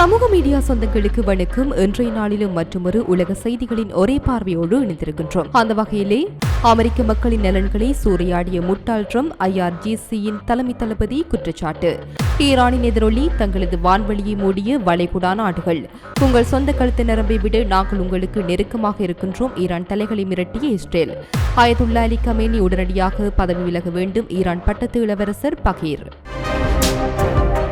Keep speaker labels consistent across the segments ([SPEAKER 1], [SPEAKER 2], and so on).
[SPEAKER 1] சமூக மீடியா சொந்தங்களுக்கு வணக்கம். இன்றைய நாளிலும் மற்றொரு உலக செய்திகளின் ஒரே பார்வையோடு இணைந்திருக்கின்றோம். அந்த வகையிலே அமெரிக்க மக்களின் நலன்களை சூறையாடிய முட்டாள் ட்ரம்ப் ஐஆர்ஜிசியின் தலைமை தளபதி குற்றச்சாட்டு. ஈரானின் எதிரொலி தங்களது வான்வெளியை மூடிய வளைகுடா நாடுகள். உங்கள் சொந்த கழுத்து நரம்பை விட நாங்கள் உங்களுக்கு நெருக்கமாக இருக்கின்றோம். ஈரான் தலைகளை மிரட்டிய இஸ்ரேல். ஆயதுல்லா அலி கமேனி உடனடியாக பதவி விலக வேண்டும். ஈரான் பட்டத்து இளவரசர் பகீர்.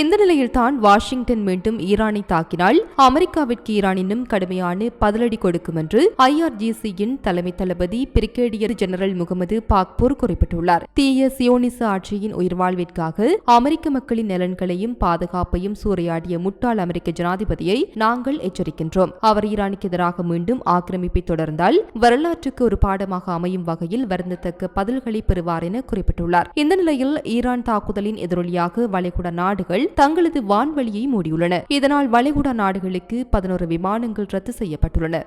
[SPEAKER 1] இந்த நிலையில்தான் வாஷிங்டன் மீண்டும் ஈரானை தாக்கினால் அமெரிக்காவிற்கு ஈரான் இன்னும் கடுமையான பதிலடி கொடுக்கும் என்று ஐஆர்ஜிசியின் தலைமை தளபதி பிரிகேடியர் ஜெனரல் முகமது பாக்பூர் குறிப்பிட்டுள்ளார். தீய சியோனிச ஆட்சியின் உயிர்வாழ்விற்காக அமெரிக்க மக்களின் நலன்களையும் பாதுகாப்பையும் சூறையாடிய முட்டாள் அமெரிக்க ஜனாதிபதியை நாங்கள் எச்சரிக்கின்றோம். அவர் ஈரானுக்கு எதிராக மீண்டும் ஆக்கிரமிப்பை தொடர்ந்தால் வரலாற்றுக்கு ஒரு பாடமாக அமையும் வகையில் வருந்தத்தக்க பதில்களை பெறுவார் என குறிப்பிட்டுள்ளார். இந்த நிலையில் ஈரான் தாக்குதலின் எதிரொலியாக வளைகுடா நாடுகள் தங்களது வான்வழியை மூடியுள்ளன. இதனால் வளைகுடா நாடுகளுக்கு பதினோரு விமானங்கள் ரத்து செய்யப்பட்டுள்ளன.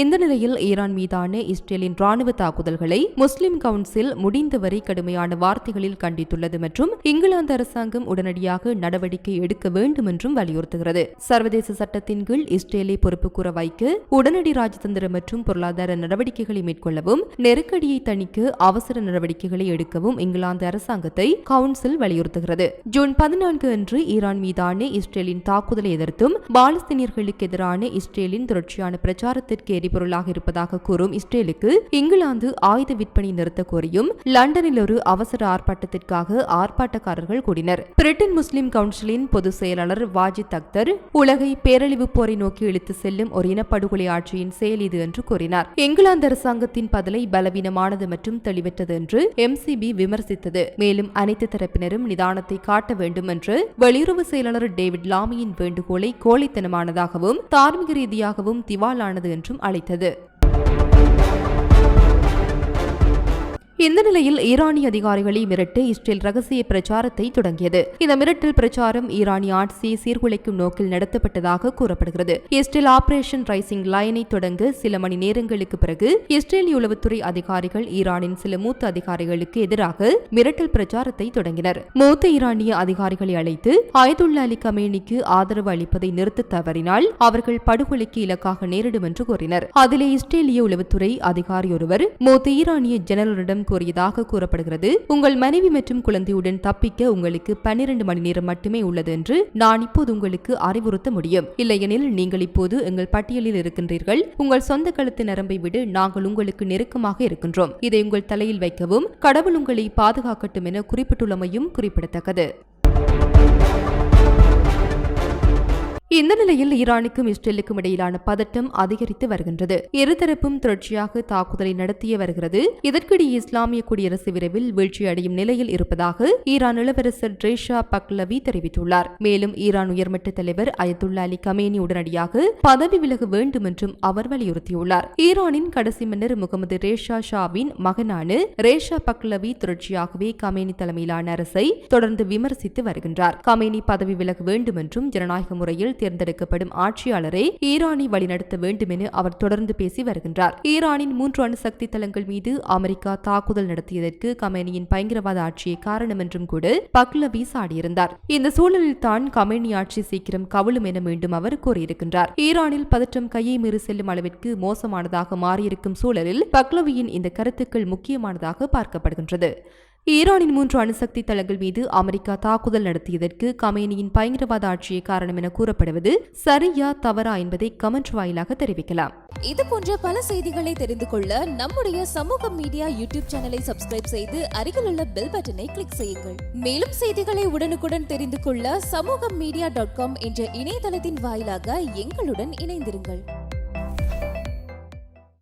[SPEAKER 1] இந்த நிலையில் ஈரான் மீதான இஸ்ரேலின் ராணுவ தாக்குதல்களை முஸ்லிம் கவுன்சில் முடிந்தவரை கடுமையான வார்த்தைகளில் கண்டித்துள்ளது மற்றும் இங்கிலாந்து அரசாங்கம் உடனடியாக நடவடிக்கை எடுக்க வேண்டும் என்றும் வலியுறுத்துகிறது. சர்வதேச சட்டத்தின் கீழ் இஸ்ரேலை பொறுப்பு கூற வைக்க உடனடி ராஜதந்திர மற்றும் பொருளாதார நடவடிக்கைகளை மேற்கொள்ளவும் நெருக்கடியை தணிக்க அவசர நடவடிக்கைகளை எடுக்கவும் இங்கிலாந்து அரசாங்கத்தை கவுன்சில் வலியுறுத்துகிறது. ஜூன் பதினான்கு அன்று ஈரான் மீதான இஸ்ரேலின் தாக்குதலை எதிர்த்தும் பாலஸ்தீனியர்களுக்கு எதிரான இஸ்ரேலின் தொடர்ச்சியான பிரச்சாரத்திற்கு வெடிபொருளாக இருப்பதாக கூறும் இஸ்ரேலுக்கு இங்கிலாந்து ஆயுத விற்பனை நிறுத்த கோரியும் லண்டனில் ஒரு அவசர ஆர்ப்பாட்டத்திற்காக ஆர்ப்பாட்டக்காரர்கள் கூடினர். பிரிட்டன் முஸ்லிம் கவுன்சிலின் பொதுச் செயலாளர் வாஜித் அக்தர் உலகை பேரழிவு போரை நோக்கி இழுத்து செல்லும் ஒரு இனப்படுகொலை ஆட்சியின் செயல் இது என்று கூறினார். இங்கிலாந்து அரசாங்கத்தின் பதிலை பலவீனமானது மற்றும் தெளிவற்றது என்று எம்சிபி விமர்சித்தது. மேலும் அனைத்து தரப்பினரும் நிதானத்தை காட்ட வேண்டும் என்று வெளியுறவு செயலாளர் டேவிட் லாமியின் வேண்டுகோளை கோழைத்தனமானதாகவும் தார்மீக ரீதியாகவும் திவாலானது என்றும் அளித்தது இந்த நிலையில் ஈரானிய அதிகாரிகளை மிரட்டு இஸ்ரேல் ரகசிய பிரச்சாரத்தை தொடங்கியது. இந்த மிரட்டல் பிரச்சாரம் ஈரானிய ஆட்சியை சீர்குலைக்கும் நோக்கில் நடத்தப்பட்டதாக கூறப்படுகிறது. இஸ்ரேல் ஆபரேஷன் ரைசிங் லைனை தொடங்க சில மணி நேரங்களுக்கு பிறகு இஸ்ரேலிய உளவுத்துறை அதிகாரிகள் ஈரானின் சில மூத்த அதிகாரிகளுக்கு எதிராக மிரட்டல் பிரச்சாரத்தை தொடங்கினர். மூத்த ஈரானிய அதிகாரிகளை அழைத்து ஆயதுல்லா அலி கமேனிக்கு ஆதரவு அளிப்பதை நிறுத்த தவறினால் அவர்கள் படுகொலைக்கு இலக்காக நேரிடும் என்று கூறினர். அதிலே இஸ்ரேலிய உளவுத்துறை அதிகாரி ஒருவர் மூத்த ஈரானிய ஜெனரலிடம் கோரியதாக கூறப்படுகிறது. உங்கள் மனைவி மற்றும் குழந்தையுடன் தப்பிக்க உங்களுக்கு பன்னிரண்டு மணி நேரம் மட்டுமே உள்ளது என்று நான் இப்போது உங்களுக்கு அறிவுறுத்த முடியும். இல்லையெனில் நீங்கள் இப்போது எங்கள் பட்டியலில் இருக்கின்றீர்கள். உங்கள் சொந்த கழுத்து நரம்பை விட. நாங்கள் உங்களுக்கு நெருக்கமாக இருக்கின்றோம். இதை உங்கள் தலையில் வைக்கவும். கடவுள் உங்களை பாதுகாக்கட்டும் என குறிப்பிட்டுள்ளமையும் குறிப்பிடத்தக்கது. இந்த நிலையில் ஈரானுக்கும் இஸ்ரேலுக்கும் இடையிலான பதட்டம் அதிகரித்து வருகின்றது. இருதரப்பும் தொடர்ச்சியாக தாக்குதலை நடத்திய வருகிறது. இதற்கிடையே இஸ்லாமிய குடியரசு விரைவில் வீழ்ச்சியடையும் நிலையில் இருப்பதாக ஈரான் இளவரசர் ட்ரேஷா பக்லவி தெரிவித்துள்ளார். மேலும் ஈரான் உயர்மட்ட தலைவர் அயத்துல்லா அலி கமேனி உடனடியாக பதவி விலக வேண்டும் என்றும் அவர் வலியுறுத்தியுள்ளார். ஈரானின் கடைசி மன்னர் முகமது ரேஷா ஷாவின் மகனான ரேஷா பக்லவி தொடர்ச்சியாகவே கமேனி தலைமையிலான அரசை தொடர்ந்து விமர்சித்து வருகின்றார். கமேனி பதவி விலக வேண்டும் என்றும் ஜனநாயக முறையில் தேர்ந்தெடுக்கப்படும் ஆட்சியாளரை ஈரானை வழிநடத்த வேண்டும் என அவர் தொடர்ந்து பேசி வருகின்றார். ஈரானின் மூன்று அணுசக்தி தளங்கள் மீது அமெரிக்கா தாக்குதல் நடத்தியதற்கு கமேனியின் பயங்கரவாத ஆட்சியை காரணம் என்றும் கூட பக்லவி சாடியிருந்தார். இந்த சூழலில் தான் கமேனி ஆட்சி சீக்கிரம் கவிழும் என மீண்டும் அவர் கூறியிருக்கின்றார். ஈரானில் பதற்றம் கையை மீறி செல்லும் அளவிற்கு மோசமானதாக மாறியிருக்கும் சூழலில் பக்லவியின் இந்த கருத்துக்கள் முக்கியமானதாக பார்க்கப்படுகின்றது. ஈரானின் மூன்று அணுசக்தி தளங்கள் மீது அமெரிக்கா தாக்குதல் நடத்தியதற்கு கமேனியின் பயங்கரவாத ஆட்சியை காரணம் என கூறப்படுவது சரியா தவறா என்பதை கமெண்ட் வாயிலாக தெரிவிக்கலாம்.
[SPEAKER 2] இது போன்ற பல செய்திகளை தெரிந்து கொள்ள நம்முடைய சமூக மீடியா யூடியூப் சேனலை சப்ஸ்கிரைப் செய்து அருகில் உள்ள பெல் பட்டனை கிளிக் செய்யுங்கள். மேலும் செய்திகளை உடனுக்குடன் தெரிந்து கொள்ள சமூக மீடியா டாட் காம் என்ற இணையதளத்தின் வாயிலாக எங்களுடன் இணைந்திருங்கள்.